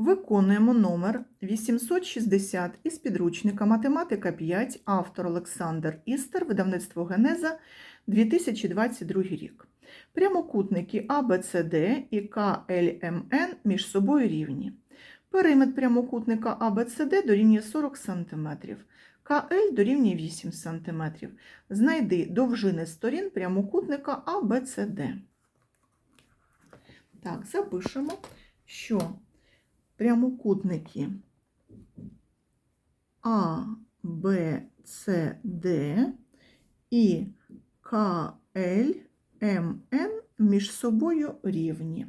Виконуємо номер 860 із підручника Математика 5, автор Олександр Істер, видавництво Генеза, 2022 рік. Прямокутники ABCD і KLMN між собою рівні. Периметр прямокутника ABCD дорівнює 40 см, КЛ дорівнює 8 см. Знайди довжини сторін прямокутника ABCD. Так, запишемо, що прямокутники А, Б, С, Д і К, Л, М, Н між собою рівні.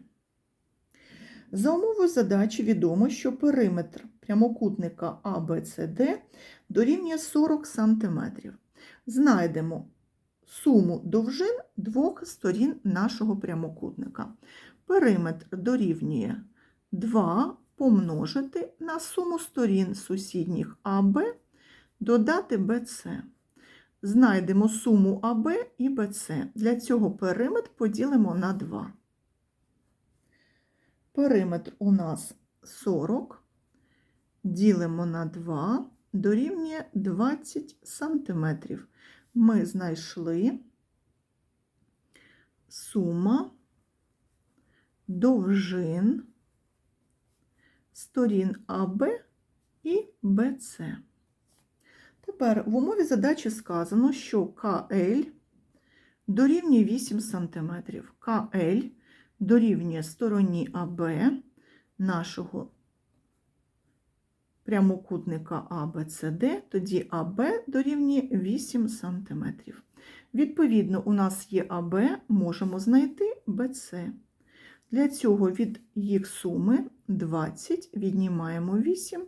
За умовою задачі відомо, що периметр прямокутника ABCD дорівнює 40 см. Знайдемо суму довжин двох сторін нашого прямокутника. Периметр дорівнює 2 помножити на суму сторін сусідніх АБ, додати БЦ. Знайдемо суму АБ і БЦ. Для цього периметр поділимо на 2. Периметр у нас 40, ділимо на 2, дорівнює 20 см. Ми знайшли сума довжин сторін АБ і БЦ. Тепер в умові задачі сказано, що КЛ дорівнює 8 см. КЛ дорівнює стороні АБ нашого прямокутника АБЦД, тоді АБ дорівнює 8 см. Відповідно, у нас є АБ, можемо знайти БЦ. Для цього від їх суми 20 віднімаємо 8,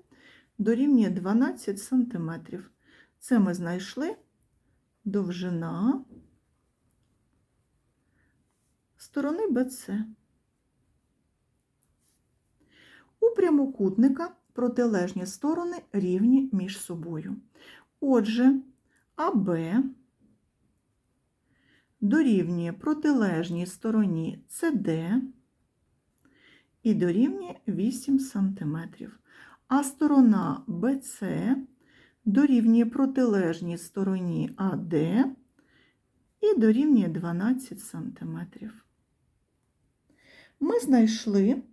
дорівнює 12 см. Це ми знайшли довжина сторони БЦ. У прямокутника протилежні сторони рівні між собою. Отже, АБ дорівнює протилежній стороні СД і дорівнює 8 см. А сторона БЦ дорівнює протилежній стороні АД і дорівнює 12 см. Ми знайшли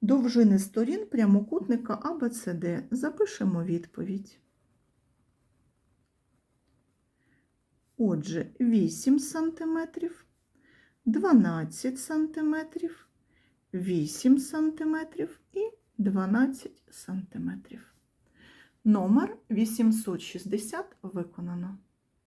довжини сторін прямокутника АБЦД. Запишемо відповідь. Отже, 8 см, 12 см, 8 см і 12 см. Номер 860 виконано.